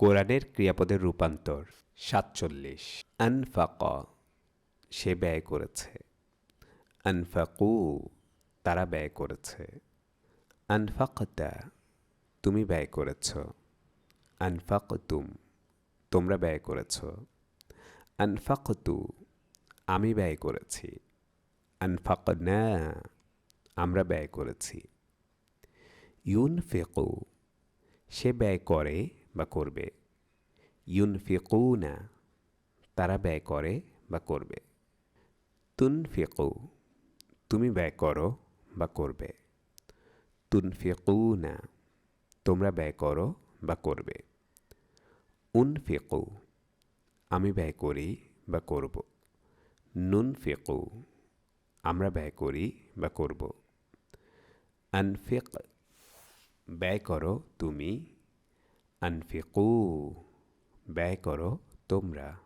কোরআনের ক্রিয়াপদের রূপান্তর, সাতচল্লিশ। আনফাক, সে ব্যয় করেছে। আনফাকু, তারা ব্যয় করেছে। আনফাকতা, তুমি ব্যয় করেছ। আনফাকতুম, তোমরা ব্যয় করেছ। আনফাকতু, আমি ব্যয় করেছি। আনফাকনা, আমরা ব্যয় করেছি। ইউনফিকু, সে ব্যয় করে বা করবে। ইউনফিকুনা, তারা ব্যয় করে বা করবে। তুনফিকু, তুমি ব্যয় করো বা করবে। তুনফিকুনা, তোমরা ব্যয় করো বা করবে। উনফিকু, আমি ব্যয় করি বা করব। নুনফিকু, আমরা ব্যয় করি বা করব। আনফিক, ব্যয় করো তুমি আনফিকু ব্যয় করো তোমরা।